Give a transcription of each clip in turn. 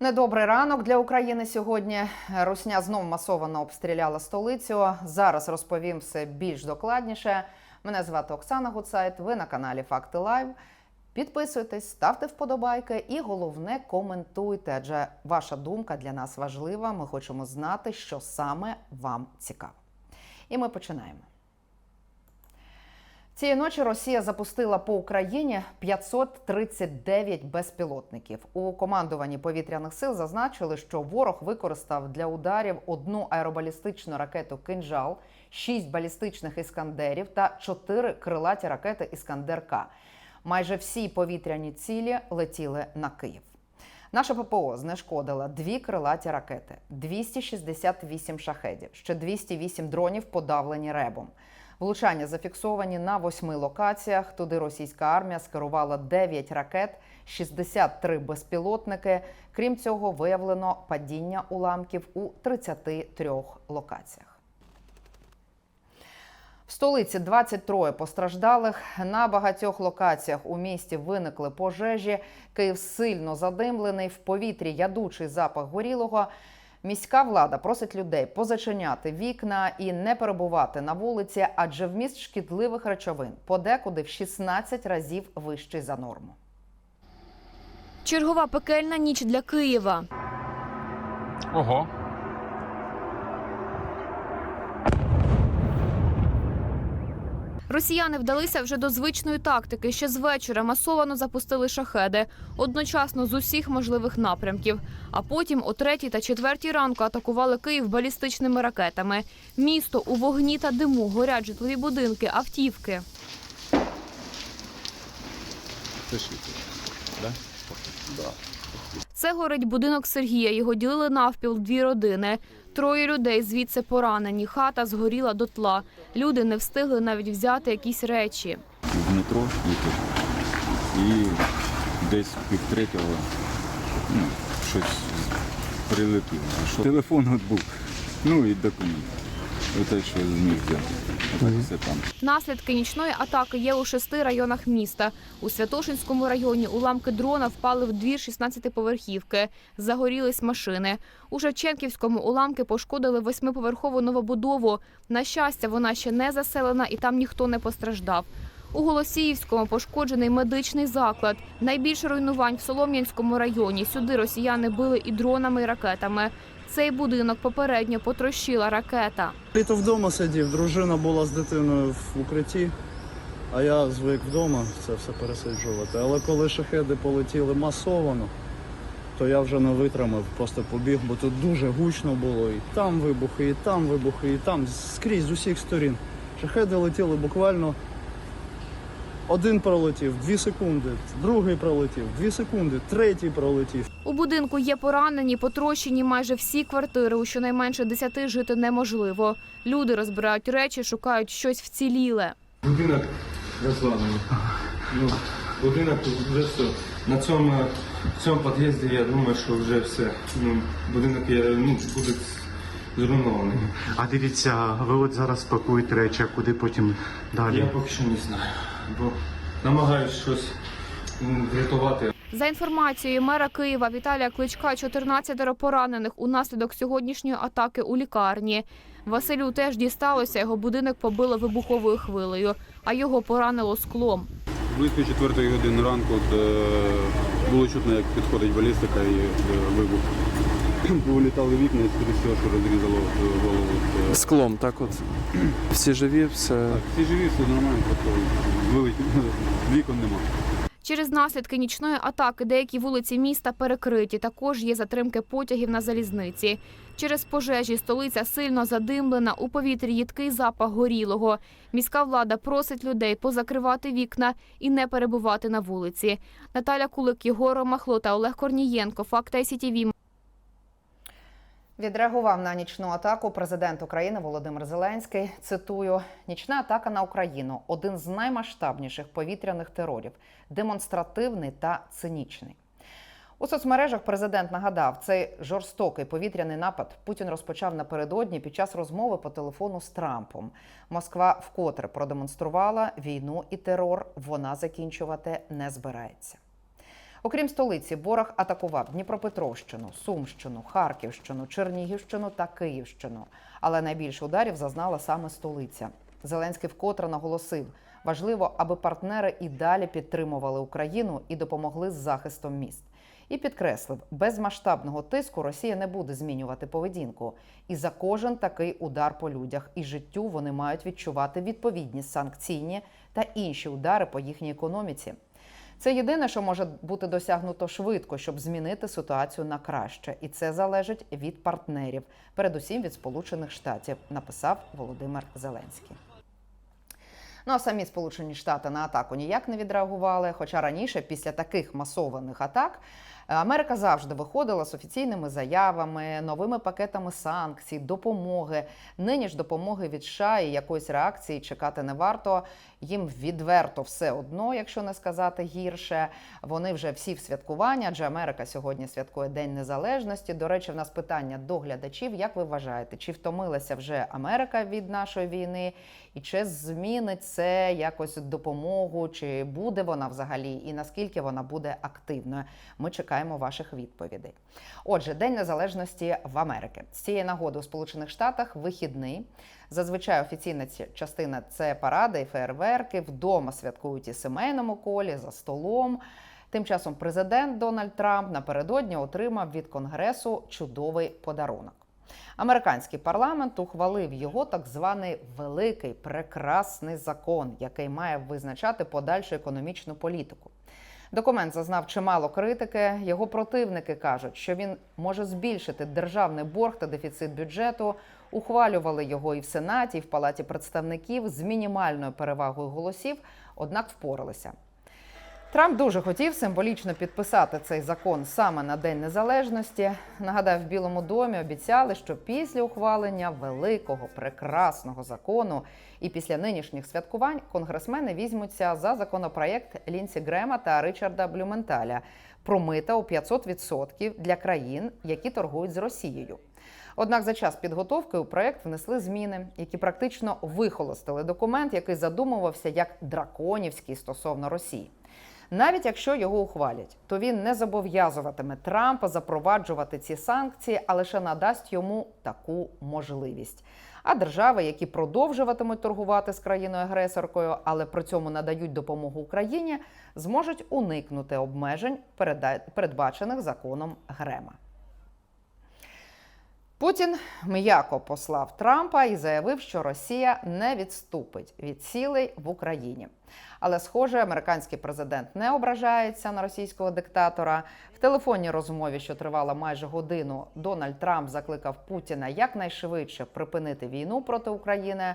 Недобрий ранок для України сьогодні. Русня знов масово обстріляла столицю. Зараз розповім все більш докладніше. Мене звати Оксана Гуцайт. Ви на каналі Факти Лайв. Підписуйтесь, ставте вподобайки і головне коментуйте, адже ваша думка для нас важлива. Ми хочемо знати, що саме вам цікаво. І ми починаємо. Цієї ночі Росія запустила по Україні 539 безпілотників. У командуванні повітряних сил зазначили, що ворог використав для ударів одну аеробалістичну ракету Кинжал, шість балістичних іскандерів та чотири крилаті ракети Іскандер-К. Майже всі повітряні цілі летіли на Київ. Наша ППО знешкодила дві крилаті ракети, 268 шахедів, ще 208 дронів подавлені ребом. Влучання зафіксовані на восьми локаціях. Туди російська армія скерувала 9 ракет, 63 безпілотники. Крім цього, виявлено падіння уламків у 33 локаціях. В столиці 23 постраждалих. На багатьох локаціях у місті виникли пожежі. Київ сильно задимлений. В повітрі ядучий запах горілого. Міська влада просить людей позачиняти вікна і не перебувати на вулиці, адже вміст шкідливих речовин подекуди в 16 разів вищий за норму. Чергова пекельна ніч для Києва. Ого. Росіяни вдалися вже до звичної тактики. Ще з вечора масовано запустили шахеди одночасно з усіх можливих напрямків. А потім о третій та четвертій ранку атакували Київ балістичними ракетами. Місто у вогні та диму горять житлові будинки, автівки. Це горить будинок Сергія. Його ділили навпіл дві родини. Троє людей звідси поранені. Хата згоріла дотла. Люди не встигли навіть взяти якісь речі. в метро їхав і десь півтретього ну, щось прилетіло. Що? Телефон от був, ну і документ. Оте, що зміг взяти. Наслідки нічної атаки є у шести районах міста. У Святошинському районі уламки дрона впали в двір 16-поверхівки. Загорілись машини. У Шевченківському уламки пошкодили восьмиповерхову новобудову. На щастя, вона ще не заселена і там ніхто не постраждав. У Голосіївському пошкоджений медичний заклад. Найбільше руйнувань в Солом'янському районі. Сюди росіяни били і дронами, і ракетами. Цей будинок попередньо потрощила ракета. Літо вдома сидів, дружина була з дитиною в укритті, а я звик вдома це все пересиджувати. Але коли шахеди полетіли масовано, то я вже не витримав, просто побіг, бо тут дуже гучно було. І там вибухи, і там вибухи, і там скрізь з усіх сторін. Шахеди летіли буквально. Один пролетів, дві секунди, другий пролетів, дві секунди, третій пролетів. У будинку є поранені, потрощені майже всі квартири. У щонайменше десяти жити неможливо. Люди розбирають речі, шукають щось вціліле. Будинок розламаний. Ну, будинок вже все. На цьому, в цьому під'їзді я думаю, що вже все. Ну, будинок є, ну, буде зруйнований. А дивіться, ви от зараз пакуєте речі, а куди потім далі? Я поки що не знаю. Бо намагаюсь щось врятувати. За інформацією мера Києва Віталія Кличка, 14 поранених унаслідок сьогоднішньої атаки у лікарні. Василю теж дісталося, його будинок побило вибуховою хвилею, а його поранило склом. Близько четвертої години ранку е, було чутно, як підходить балістика і е, вибух. Вилітали вікна і скоріше всього, що розрізало е, голову. Склом, так от. Всі живі, все. Так, всі живі, все нормально, просто вилетіло. Вікон нема. Через наслідки нічної атаки деякі вулиці міста перекриті. Також є затримки потягів на залізниці. Через пожежі столиця сильно задимлена. У повітрі їдкий запах горілого. Міська влада просить людей позакривати вікна і не перебувати на вулиці. Наталя Кулик, Єгор Махло та Олег Корнієнко. Факт СІТІВІ. Відреагував на нічну атаку президент України Володимир Зеленський. Цитую: нічна атака на Україну один з наймасштабніших повітряних терорів, демонстративний та цинічний. У соцмережах президент нагадав, цей жорстокий повітряний напад Путін розпочав напередодні під час розмови по телефону з Трампом. Москва вкотре продемонструвала війну і терор. Вона закінчувати не збирається. Окрім столиці, ворог атакував Дніпропетровщину, Сумщину, Харківщину, Чернігівщину та Київщину. Але найбільше ударів зазнала саме столиця. Зеленський вкотре наголосив, важливо, аби партнери і далі підтримували Україну і допомогли з захистом міст. І підкреслив, без масштабного тиску Росія не буде змінювати поведінку. І за кожен такий удар по людях і життю вони мають відчувати відповідні санкційні та інші удари по їхній економіці. Це єдине, що може бути досягнуто швидко, щоб змінити ситуацію на краще, і це залежить від партнерів, передусім від Сполучених Штатів, написав Володимир Зеленський. Ну а самі Сполучені Штати на атаку ніяк не відреагували. Хоча раніше, після таких масованих атак, Америка завжди виходила з офіційними заявами, новими пакетами санкцій, допомоги. Нині ж допомоги від США і якоїсь реакції чекати не варто. Їм відверто все одно, якщо не сказати гірше. Вони вже всі в святкування, адже Америка сьогодні святкує День Незалежності. До речі, в нас питання до глядачів. Як ви вважаєте, чи втомилася вже Америка від нашої війни? І чи змінить це якось допомогу, чи буде вона взагалі, і наскільки вона буде активною? Ми чекаємо ваших відповідей. Отже, День Незалежності в Америці. З цієї нагоди у Сполучених Штатах вихідний. Зазвичай офіційна частина це паради і фейерверки. Вдома святкують і сімейному колі за столом. Тим часом президент Дональд Трамп напередодні отримав від конгресу чудовий подарунок. Американський парламент ухвалив його так званий великий прекрасний закон, який має визначати подальшу економічну політику. Документ зазнав чимало критики. Його противники кажуть, що він може збільшити державний борг та дефіцит бюджету. Ухвалювали його і в Сенаті, і в Палаті представників з мінімальною перевагою голосів, однак впоралися. Трамп дуже хотів символічно підписати цей закон саме на День Незалежності. Нагадаю, в Білому домі обіцяли, що після ухвалення великого прекрасного закону і після нинішніх святкувань конгресмени візьмуться за законопроєкт Лінсі Грема та Ричарда Блюменталя про мита у 500% для країн, які торгують з Росією. Однак за час підготовки у проект внесли зміни, які практично вихолостили документ, який задумувався як драконівський стосовно Росії. Навіть якщо його ухвалять, то він не зобов'язуватиме Трампа запроваджувати ці санкції, а лише надасть йому таку можливість. А держави, які продовжуватимуть торгувати з країною-агресоркою, але при цьому надають допомогу Україні, зможуть уникнути обмежень, передбачених законом Грема. Путін м'яко послав Трампа і заявив, що Росія не відступить від цілей в Україні. Але, схоже, американський президент не ображається на російського диктатора. В телефонній розмові, що тривала майже годину, Дональд Трамп закликав Путіна якнайшвидше припинити війну проти України.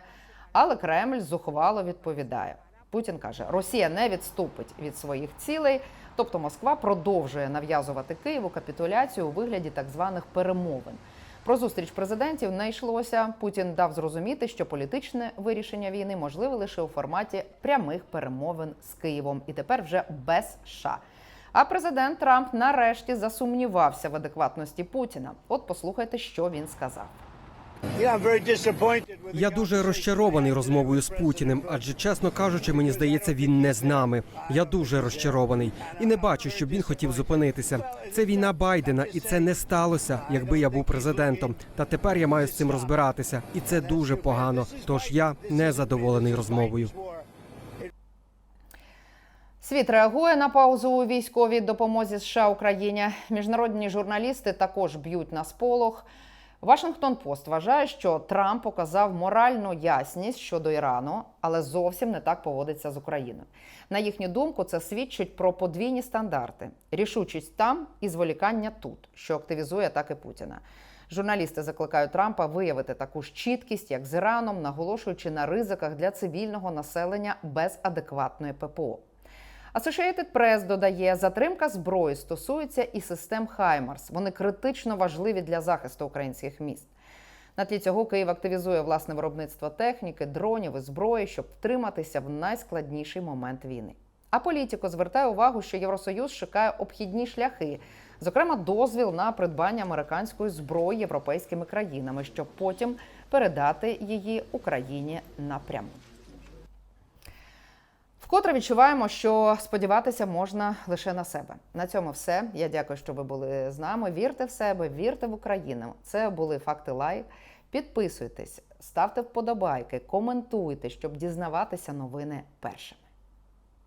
Але Кремль зухвало відповідає. Путін каже, Росія не відступить від своїх цілей, тобто Москва продовжує нав'язувати Києву капітуляцію у вигляді так званих перемовин. Про зустріч президентів не йшлося. Путін дав зрозуміти, що політичне вирішення війни можливе лише у форматі прямих перемовин з Києвом, і тепер вже без США. А президент Трамп нарешті засумнівався в адекватності Путіна. От послухайте, що він сказав. Я дуже розчарований розмовою з Путіним, адже, чесно кажучи, мені здається, він не з нами. Я дуже розчарований і не бачу, щоб він хотів зупинитися. Це війна Байдена, і це не сталося, якби я був президентом. Та тепер я маю з цим розбиратися, і це дуже погано. Тож я не задоволений розмовою. Світ реагує на паузу у військовій допомозі США Україні. Міжнародні журналісти також б'ють на сполох. Вашингтон Пост вважає, що Трамп показав моральну ясність щодо Ірану, але зовсім не так поводиться з Україною. На їхню думку, це свідчить про подвійні стандарти, рішучість там і зволікання тут, що активізує атаки Путіна. Журналісти закликають Трампа виявити таку ж чіткість, як з Іраном, наголошуючи на ризиках для цивільного населення без адекватної ППО. Associated Press додає, затримка зброї стосується і систем Хаймарс. Вони критично важливі для захисту українських міст. На тлі цього Київ активізує власне виробництво техніки, дронів і зброї, щоб втриматися в найскладніший момент війни. А політико звертає увагу, що Євросоюз шукає обхідні шляхи, зокрема, дозвіл на придбання американської зброї європейськими країнами, щоб потім передати її Україні напряму. Вкотре відчуваємо, що сподіватися можна лише на себе. На цьому все. Я дякую, що ви були з нами. Вірте в себе, вірте в Україну. Це були факти лайв. Підписуйтесь, ставте вподобайки, коментуйте, щоб дізнаватися новини першими.